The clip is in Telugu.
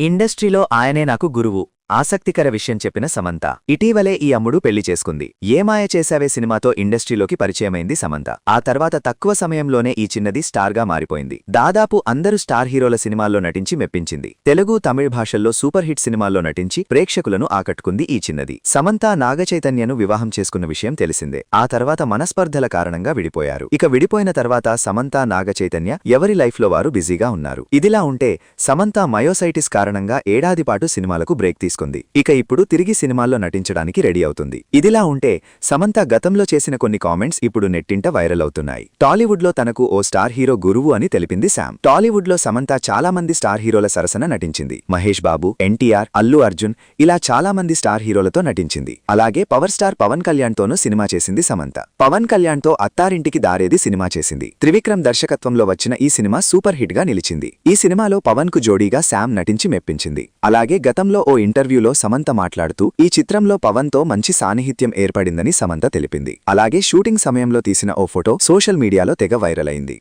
ఇండస్ట్రీలో ఆయనే నాకు గురువు. ఆసక్తికర విషయం చెప్పిన సమంత. ఇటీవలే ఈ అమ్ముడు పెళ్ళి చేసుకుంది. ఏ మాయ చేశావే సినిమాతో ఇండస్ట్రీలోకి పరిచయమైంది సమంత. ఆ తర్వాత తక్కువ సమయంలోనే ఈ చిన్నది స్టార్గా మారిపోయింది. దాదాపు అందరూ స్టార్ హీరోల సినిమాల్లో నటించి మెప్పించింది. తెలుగు తమిళ భాషల్లో సూపర్ హిట్ సినిమాల్లో నటించి ప్రేక్షకులను ఆకట్టుకుంది ఈ చిన్నది. సమంత నాగచైతన్యను వివాహం చేసుకున్న విషయం తెలిసిందే. ఆ తర్వాత మనస్పర్ధల కారణంగా విడిపోయారు. ఇక విడిపోయిన తర్వాత సమంత నాగచైతన్య ఎవరి లైఫ్లో వారు బిజీగా ఉన్నారు? ఇదిలా ఉంటే సమంత మయోసైటిస్ కారణంగా ఏడాది పాటు సినిమాలకు బ్రేక్ తీసుకుంది. ఇక ఇప్పుడు తిరిగి సినిమాల్లో నటించడానికి రెడీ అవుతుంది. ఇదిలా ఉంటే సమంత గతంలో చేసిన కొన్ని కామెంట్స్ ఇప్పుడు నెట్టింట వైరల్ అవుతున్నాయి. టాలీవుడ్లో తనకు ఓ స్టార్ హీరో గురువు అని తెలిపింది శామ్. టాలీవుడ్లో సమంత చాలా మంది స్టార్ హీరోల సరసన నటించింది. మహేష్ బాబు ఎన్టీఆర్ అల్లు అర్జున్ ఇలా చాలా మంది స్టార్ హీరోలతో నటించింది. అలాగే పవర్ స్టార్ పవన్ కళ్యాణ్తోనూ సినిమా చేసింది సమంత. పవన్ కళ్యాణ్తో అత్తారింటికి దారేది సినిమా చేసింది. త్రివిక్రమ్ దర్శకత్వంలో వచ్చిన ఈ సినిమా సూపర్ హిట్గా నిలిచింది. ఈ సినిమాలో పవన్కు జోడీగా శామ్ నటించి మెప్పించింది. అలాగే గతంలో ఓ ఇంటర్వ్యూలో సమంత మాట్లాడుతూ ఈ చిత్రంలో పవన్తో మంచి సాన్నిహిత్యం ఏర్పడిందని సమంత తెలిపింది. అలాగే షూటింగ్ సమయంలో తీసిన ఓ ఫోటో సోషల్ మీడియాలో తెగ వైరల్ అయింది.